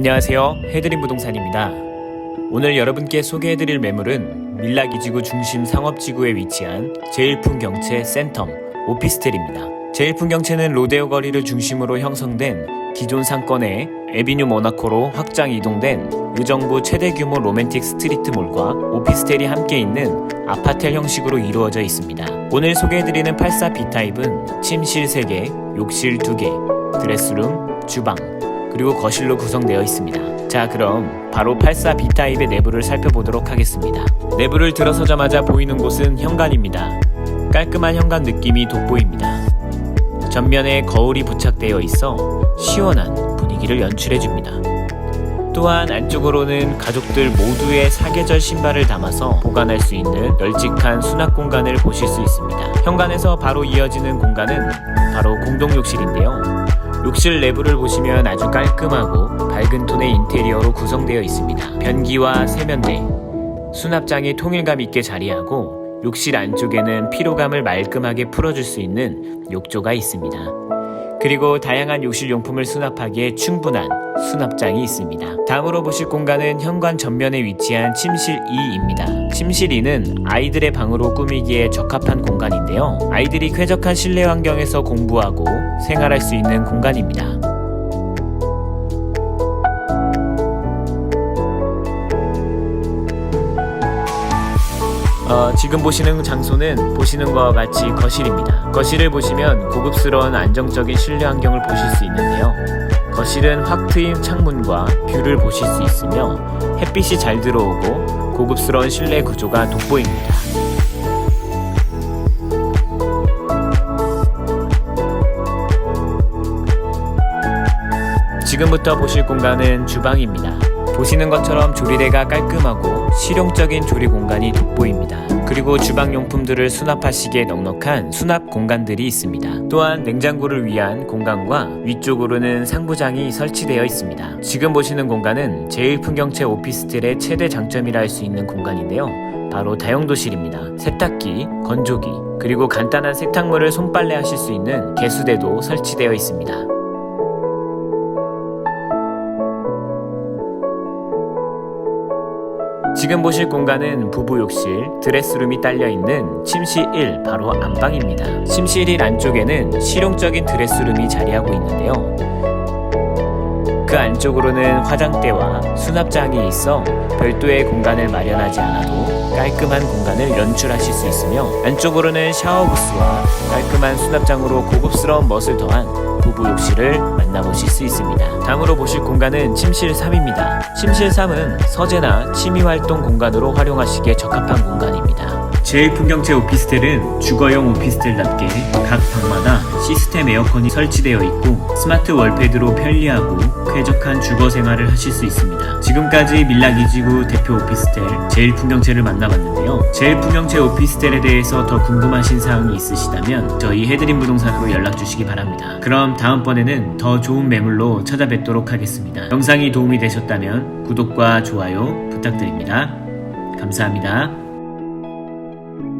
안녕하세요. 해드림 부동산입니다. 오늘 여러분께 소개해드릴 매물은 밀락이지구 중심 상업지구에 위치한 제일풍경채 센텀 오피스텔입니다. 제일풍경채는 로데오 거리를 중심으로 형성된 기존 상권의 에비뉴 모나코로 확장 이동된 의정부 최대 규모 로맨틱 스트리트몰과 오피스텔이 함께 있는 아파텔 형식으로 이루어져 있습니다. 오늘 소개해드리는 84 B타입은 침실 3개, 욕실 2개, 드레스룸, 주방, 그리고 거실로 구성되어 있습니다. 자, 그럼 바로 84 B타입의 내부를 살펴보도록 하겠습니다. 내부를 들어서자마자 보이는 곳은 현관입니다. 깔끔한 현관 느낌이 돋보입니다. 전면에 거울이 부착되어 있어 시원한 분위기를 연출해줍니다. 또한 안쪽으로는 가족들 모두의 사계절 신발을 담아서 보관할 수 있는 널찍한 수납 공간을 보실 수 있습니다. 현관에서 바로 이어지는 공간은 바로 공동 욕실인데요. 욕실 내부를 보시면 아주 깔끔하고 밝은 톤의 인테리어로 구성되어 있습니다. 변기와 세면대, 수납장이 통일감 있게 자리하고 욕실 안쪽에는 피로감을 말끔하게 풀어줄 수 있는 욕조가 있습니다. 그리고 다양한 욕실 용품을 수납하기에 충분한 수납장이 있습니다. 다음으로 보실 공간은 현관 전면에 위치한 침실 2입니다. 침실 2는 아이들의 방으로 꾸미기에 적합한 공간인데요. 아이들이 쾌적한 실내 환경에서 공부하고 생활할 수 있는 공간입니다. 어, 지금 보시는 장소는 보시는 것과 같이 거실입니다. 거실을 보시면 고급스러운 안정적인 실내 환경을 보실 수 있는데요. 거실은 확 트인 창문과 뷰를 보실 수 있으며 햇빛이 잘 들어오고 고급스러운 실내 구조가 돋보입니다. 지금부터 보실 공간은 주방입니다. 보시는 것처럼 조리대가 깔끔하고 실용적인 조리 공간이 돋보입니다. 그리고 주방 용품들을 수납하시기에 넉넉한 수납 공간들이 있습니다. 또한 냉장고를 위한 공간과 위쪽으로는 상부장이 설치되어 있습니다. 지금 보시는 공간은 제일 풍경채 오피스텔의 최대 장점이라 할 수 있는 공간인데요. 바로 다용도실입니다. 세탁기, 건조기, 그리고 간단한 세탁물을 손빨래 하실 수 있는 개수대도 설치되어 있습니다. 지금 보실 공간은 부부 욕실, 드레스룸이 딸려 있는 침실 1 바로 안방입니다. 침실 1 안쪽에는 실용적인 드레스룸이 자리하고 있는데요. 그 안쪽으로는 화장대와 수납장이 있어 별도의 공간을 마련하지 않아도 깔끔한 공간을 연출하실 수 있으며 안쪽으로는 샤워부스와 깔끔한 수납장으로 고급스러운 멋을 더한 부부 욕실을 만나보실 수 있습니다. 다음으로 보실 공간은 침실 3입니다. 침실 3은 서재나 취미 활동 공간으로 활용하시기에 적합한 공간입니다. 제일풍경채 오피스텔은 주거용 오피스텔답게 각 방마다 시스템 에어컨이 설치되어 있고 스마트 월패드로 편리하고 쾌적한 주거 생활을 하실 수 있습니다. 지금까지 밀락이지구 대표 오피스텔 제일풍경채를 만나봤는데요. 제일풍경채 오피스텔에 대해서 더 궁금하신 사항이 있으시다면 저희 해드림 부동산으로 연락 주시기 바랍니다. 그럼 다음번에는 더 좋은 매물로 찾아뵙도록 하겠습니다. 영상이 도움이 되셨다면 구독과 좋아요 부탁드립니다. 감사합니다.